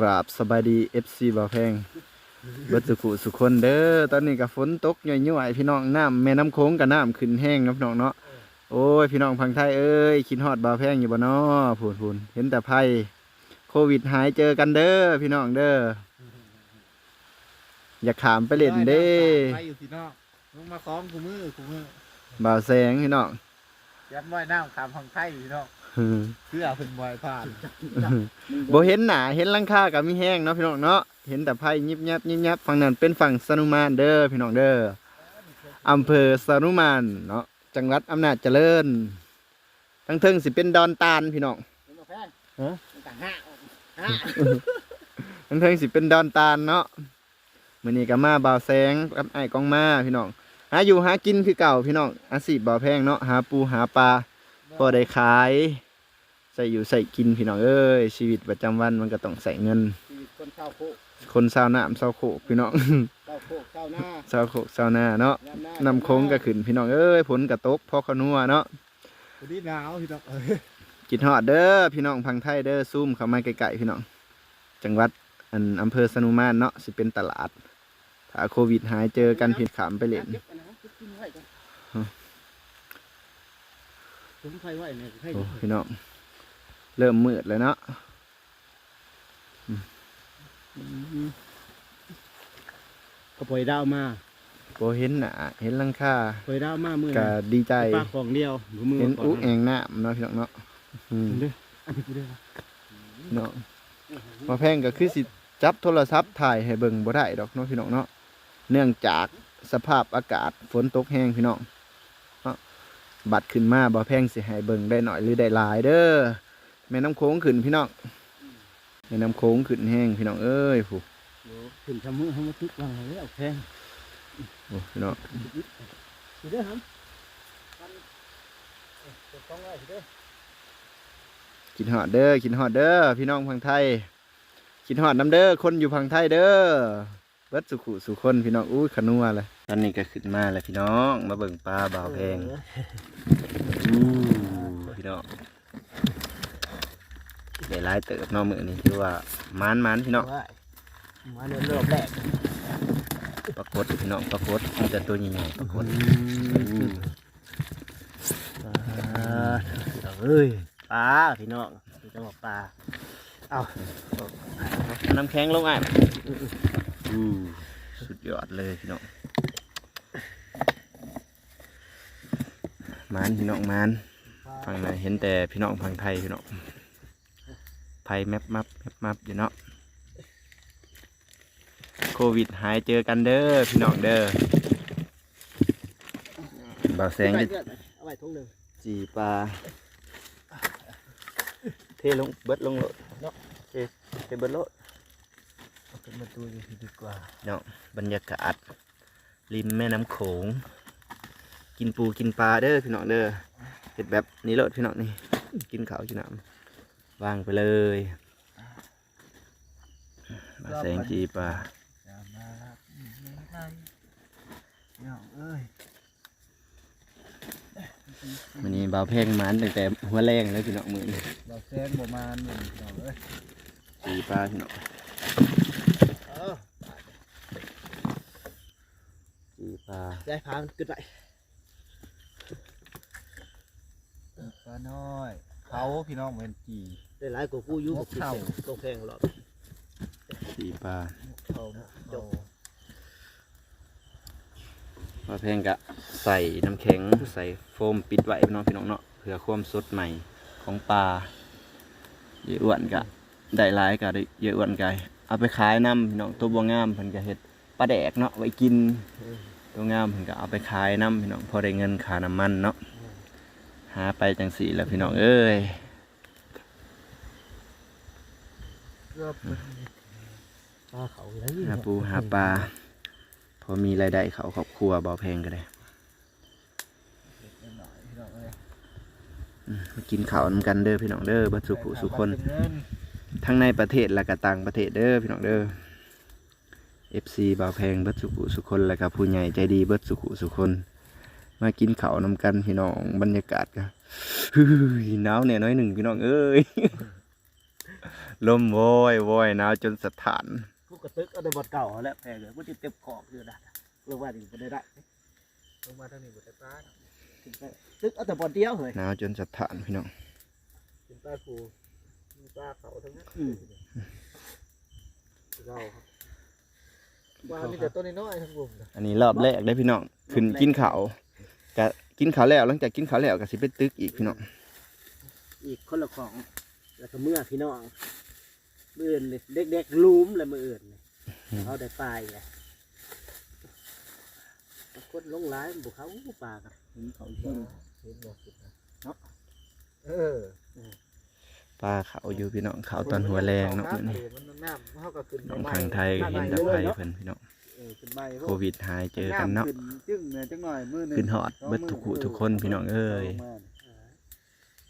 กราบสบายดี FC บ่าวแพงเบิดสุขุสุคนเด้อตอนนี้ก็ฝนตกย่อยๆพี่น้องน้ำแม่น้ำโค้งกับน้ำขึ้นแห้งเนาะพี่น้องเนาะโอ้ยพี่น้องพังไทยเอ้ยคิดฮอดบ่าวแพงอยู่บ่เนาะพูนพูนเห็นแต่ไพ่โควิดหายเจอกันเด้อพี่น้องเด้ออย่าขามไปเล่นเด้ไปอยู่ที่นอกลงมาคล้องกูมือกูมือบ่าวแสงพี่น้องยัดว่ายน้ำขามพังไทยอยู่ที่นอก เพื่อเพิ่นบอยผ่านบ่เห็นหนาเห็นหลังคากับมีแห้งเนาะพี่น้องเนาะเห็นแต่ไพ่ยิบยับยิบยับฝั่งนั้นเป็นฝั่งสนุมานเด้อพี่น้องเด้ออำเภอสนุมานเนาะจังหวัดอำนาจเจริญทั้งเทิงสิเป็นดอนตาลพี่น้องฮะต่างห้าทั้งเทิงสิเป็นดอนตาลเนาะมื้อนี้ก็มาบ่าวแสงกับไอ้ายกองมาพี่น้องหาอยู่หากินคือเก่าพี่น้องอาชีพบ่าวแพงเนาะหาปูหาปลาพ อได้ขาย ใส่อยู่ใส่กินพี่น้องเอ้ยชีวิตประจำวันมันก็ต้องใส่เงิน ชีวิตคนเช่าโคกคนชาวนาชาวโคกพี่น้องเช่าโคกเช่าหน้าชาวโคกชาวนาเนาะยามหนำโค้งก็ขึ้นพี่น้องเอ้ยผลกระตกพอเขานัวเนาะวันนี้หนาวพี่น้องเออกินฮอดเด้อพี่น้องพังไทยเด้อซูมเข้ามาไกลๆพี่น้อง จังหวัดอันอำเภอสนุมานเนาะสิเป็นตลาดถ้าโควิดหายเจอกันผิดขามไปเล่น เก็บอันนั้นเก็บกินไว้ก่อน ฮะ ผมใครไว้เนี่ยให้โอ้พี่น้องเริ่มมืดแล้วเนาะก็ปล่อยดาวมาโบเห็นหนาเห็นหลังคาปล่อยดาวมาเมื่อก็ดีใจปลาของเดียวมือเห็นก่อุแองน้ำเนาะพี่น้องเนาะอืมเด้ออันนี้กูเด้อเนาะมาแพงก็คือสิจับโทรศัพท์ถ่ายให้เบิ่งบ่ได้ดอกเนาะพี่น้องเนาะเนื่องจากสภาพอากาศฝนตกแห้งพี่น้องเนาะ บัดขึ้นมาบ่แพงสิให้เบิ่งได้หน่อยหรือได้หลายเด้อแม่น้ำโค้งขึ้นพี่น้องแม่น้ำโค้งขึ้นแห้งพี่น้องเอ้ยผู้เดี๋ยวขึ้นทำมือทำมือทึกวางเลยเอาแพงโอ้พี่น้องสิเด้อครับต้องไว้สิเด้อกินฮอดเด้อกินฮอดเด้อพี่น้องพังไทยกินฮอดน้ำเด้อคนอยู่พังไทยเด้อ เบิดสุขุสุคนพี่น้องอู้ขนัวเลยตอนนี้ก็ขึ้นมาแล้วพี่น้องมาเบิ่งปลาบ่าวแพงอู้พี่น้องได้หลายเติบเน้องมือนี่คือว่ามันมันพี่น้องมาเดินรอบแรกปรากฏพี่น้องปรากฏมีแต่ตัวใหญ่ๆปรากฏอู้เอ้ยปลาพี่น้องพี่จังหวัดปลาเอาน้ำแข็งลงอะอู้ สุดยอดเลยพี่น้องมันพี่น้องมันฝั่งไหนเห็นแต่พี่น้องฝั่งไทยพี่น้องไทยแมปมับแมปมับอยู่เนาะโควิดหายเจอกันเด้อพี่น้องเด้อบ่าวแสงจะเอาไว้ทุ่งหนึ่งจีปลาเทลงเบิดลงโลดเนาะเทเทเบิดโลด เอาขึ้นมาตัวนี้ดีกว่าเนาะบรรยากาศริมแม่น้ำโขง กินปูกินปลาเด้อพี่น้องเด้อเห็ดแบบนี้โลดพี่น้องนี่กินข้าวกินน้ำวางไปเลยมาแสงจีปลาอย่ามารักไม่ได้น้องเอ้ยวันนี้บ่าวแพงมันตั้งแต่หัวแรงเลยพี่น้องมือนี้เราแซงประมาณหนึ่งน้องเอ้ยจีปลาพี่น้องเออ จีปลาได้พางขึ้นไปปลาน้อยเขาพี่น้องเป็นจีได้หลายกว่าผู้อยู่นกับกเขาตัวแพงหรอกจีปลาเขาจบบ่าวแพงกะใส่น้ำแข็งใส่โฟมปิดไว้พี่น้องพี่น้องเนาะเพื่อความสดใหม่ของปลาเยอะอ้วนกะได้หลายกะได้เยอะอ้วนกะ เอาไปขายน้ำพี่น้องตัวบัวงามเพิ่นก็เฮ็ดปลาแดกเนาะไว้กิน ตัวงามเพิ่นก็เอาไปขายน้ำพี่น้องพอได้เงินค่าน้ำมันเนาะหาไปจังสี่แล้วพี่น้องเอ้ยรอบปลาเขาเลยหาปูหาปลาพอมีรายได้เขาครอบครัวเบาแพงก็ได้หน่อยพี่น้องเอ้ยอืมมากินข้าวนำกันเด้อพี่น้องเด้อเบัดสุขุสุคนเอาไปเงิน ทั้งในประเทศและก็ต่างประเทศเด้อพี่น้องเด้อ FC บ่าวแพงเบิดสุขุสุคนแล้วก็ผู้ใหญ่ใจดีเบิดสุขุสุคน มากินข้าวนำกันพี่น้องบรรยากาศก็ฮึ่ยหนาวแน่น้อยหนึ่งพี่น้องเอ้ยลมโวอยโวอยหนาวจนสถานกูกระตึกเอาได้บทเก่าแล้วแพงเลยกูจะเต็มขอบอยู่นะเรื่องว่านี่บ่ได้ได้ลงมาทางนี้บ่ได้ปลาถึงไปตึกเอาแต่บทเดียวเฮ้ยหนาวจนสถานพี่น้องเป็นปลาปูมี ปลาเขาทั้งนั้นอืมเราครับปลามีแต่ตัวน้อยๆทั้งกลุ่มนะอันนี้รอบแรกได้พี่น้องขึ้นกินข้าวกะกินข้าวแล้วหลังจากกินข้าวแล้วก็สิไปตึกอีกพี่น้องอีกคนละของแล้วก็เมื่อพี่น้องมื่ออื่นเลยเด็กๆลูมเลยมื่ออื่นเลยเขาได้ปลายไงคนลงร้ายบุกเขาปลากันเห็นเขายิงเห็นบ่สุดนะเนาะเออ ปลาเขาอยู่พี่น้องเขาตอนหัวแรงเนาะมื้มื้อนี้มันน้ำเฮาก็ขึ้นน้องใหม่ทางไทยก็เห็นแตะไคร้เพิ่นพี่น้องเออขึ้นใบโควิดหายเจอกันเนาะขึ้จึ้งเนี่ยจังหน่อยมือหนึ่งขึ้นฮอดเบิดทุกคู่ทุกคนพี่น้องเอ้ย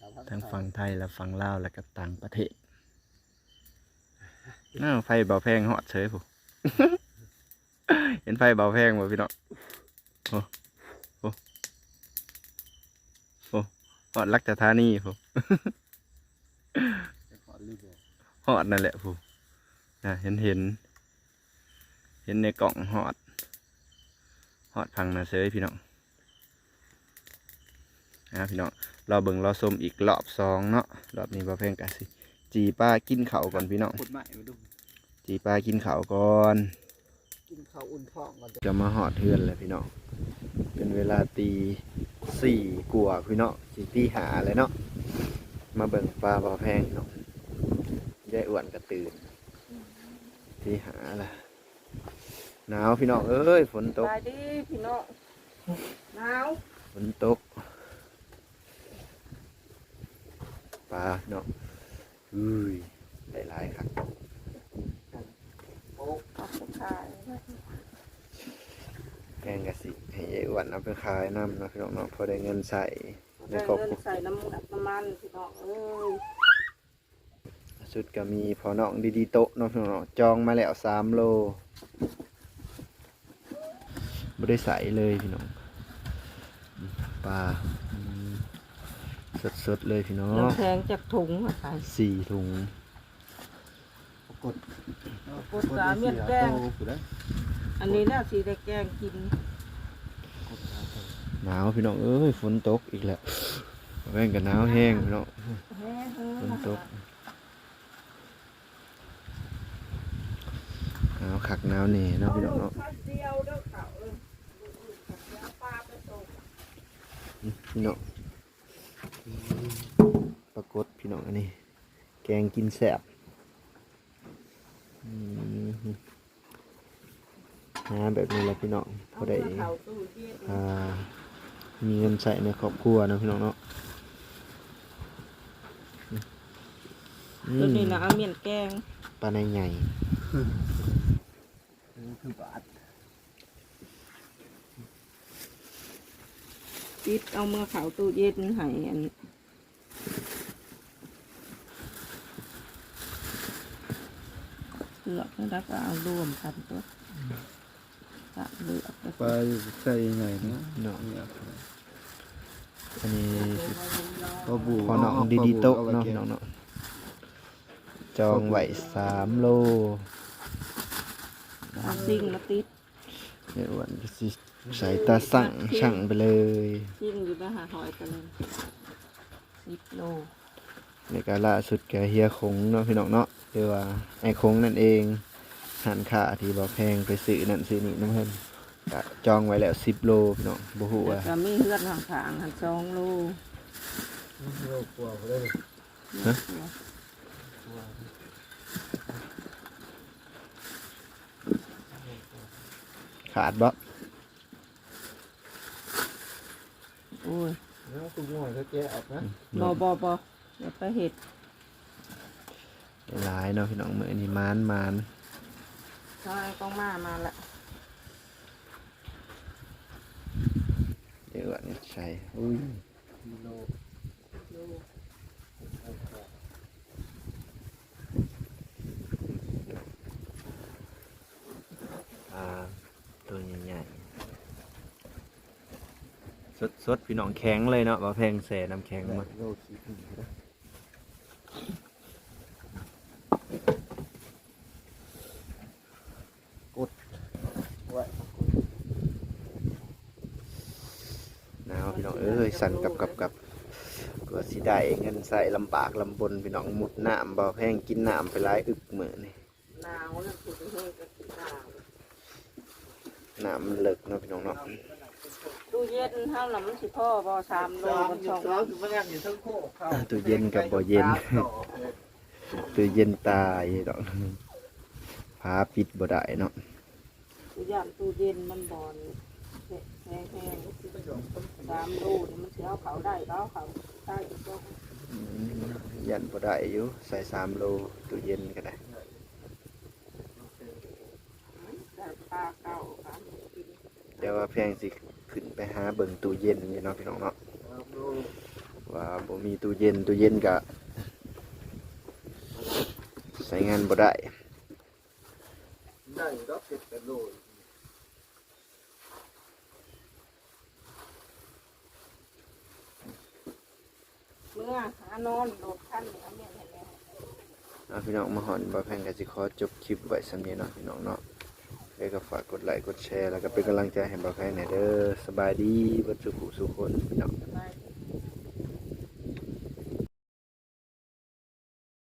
สามพันทั้งฝั่งไทยและฝั่งลาวและก็ต่างประเทศน้าไฟเบาแพงฮอดเฉยผู้ เห็นไฟเบาแพงบ่พี่น้องโอ้โอ้โอ้ฮอดลักษธานีผู้ขอรีบ บอกฮอดนั่นแหละผู้นะเห็นเห็น เห็นในกล่องฮอดฮอดพังนะเซยพี่น้องนะพี่น้องรอเบิ่งรอชมอีกรอบสองเนาะรอบนี้บ่แพงกะสิจีป้ากินข้าวก่อนพี่น้องขุดใหม่มาดูจีป้ากินข้าวก่อนกินข้าวอุ่นท้องก่อนจะมาหอดเทือนเลยพี่น้องเป็นเวลาตีสี่กว่าพี่น้องสี่ตีหาเลยเนาะมาเบิ่งปลาบ่อแพงเนาะ ยายอ้วนก็ตื่นตีหาละหนาวพี่น้องเอ้ยฝนตก ไปดิพี่น้องหนาวฝนตกปลาเนาะอุ้ยได้หลายครับโอ้เอาไปขายแพงกะสิให้ยายอ้วนเอาไปขายน้ำเนาะพี่น้องเนาะพอได้เงินใส่ในได้ครอบเงิคนรัวใส่น้ำน้ำมันพี่น้องเอ้ย สุดก็มีพอน้องดีๆโต๊ะเน้องพี่น้องเนาะจองมาแล้วสามโลไม่ได้ใส่เลยพี่น้องอืมปลาสดๆเลยพี่น้องน้ำแข็งจากถุงมาขายสี่ถุงกดกดสามเม็ดแกงอันนี้น่าสีได้แกงกินหนาวพี่น้องเอ้ยฝนตกอีกแล้วแว่งกับหนาวแห้งพี่น้องแฮ่เฮ้ฝนตกหนาวคักหนาวแหน่เนาะพี่น้องเนาะเดียวเด้อเขาเอ้ยปลาไปส่งพี่น้องปรากฏพี่น้องอันนี้ แกงกินแสบอืมหาแบบนี้แหละพี่น้องพอได้เอาเขาตู้เย็นอ่ามีเงินใส่ในครอบครัวเนาะพี่น้องเนาะอืตัวมนี้นะเอาเมียนแกงปลาในใหญ่ คือบาทปิดเอาเมื่อเขาตู้เย็นให้อันเลือกแล้วก็เอารวมกันตัวก็เลือกแล้วไปก็ใส่ไงเนาะเนาะอันนี้พอบูพอน้องดีดีโต๊ะเนาะพี่น้องเนาะจองไว้สามโล เอาซิ่งมาติดเดี๋ยววันก็สิใส่ตาสั่งช่างไปเลยซิ่งอยู่นะหาหอยกันเลยสิบโลในการล่าสุดแกเฮียคงเนาะพี่น้องเนาะเรียกว่าไอ้คงนั่นเองหันค่าที่บ่แพงไปซื้อนั่นซื้อนี่น้ำเพิ่นก็จองไว้แล้วสิบโลพี่น้องบ่ฮู้แล้วว่าก็มีเฮือนห่างทางหันสองโลโลกลัวเลย ขาดบ่โอ้ยแล้วตุ้งหน่อยก็แกะออกนะบอบอบออย่าไปเห็ดหลายเนาะพี่น้องมื้อนี้มานมานใช่ต้องมามาละเดี๋ยวอันนี้ใส่อุ้ยโล สดสดพี่น้องแข็งเลยเนาะบาแพงแสน้ำแข็งมาโดน้าพี่น้องเอ้ยสั่นกับกับกับก็สิได้เงินใส่ลำบากลำบนพี่น้องมุดน้ำบ่แพงกินน้ำไปหลายอึกเหมือนนี่หนาวแล้เำเลิกเนาะพี่น้องเนาะ ตู้เย็นเฮาน่ะมันสิพ่อบ่สามโลสองมันอยู่สองสองคือมันยังอยู่ทั้งโคกเข้าตู้เย็นกับบ่เย็นตู้เย็นตายดอกพาปิดบ่ได้เนาะตู้ยามตู้เย็นมันบ่อนแห้งแห้งสามโลนี่มันสิเอาเขาได้ก็เอาเขาได้ก็อืมยันบ่ได้อยู่ใส่สามโลตู้เย็นก็ได้ได้ปลาเก่าค่ะกินเดี๋ยวว่าแพงสิขึ้น ไปหาเบิ่งตู้เย็นอยู่เนาะพี่น้องเนาะว่าบ่มีตู้เย็นตู้เย็นก็ใช้งานบ่ได้ได้ดอกเก็บแต่โลยเมื่อหานอนโดดขั้นเนี่ยเอาเมียนให้แล้ว เอาพี่น้องมาหอนบ่แพงก็สิขอจบคลิปไว้สำนี้เนาะพี่น้องเนาะ ใครก็ฝากกดไลค์กดแชร์แล้วก็เป็นกำลังใจให้บ่แพงหน่อยเด้อสบายดีวันสุขสุขคนพี่น้องสบายดี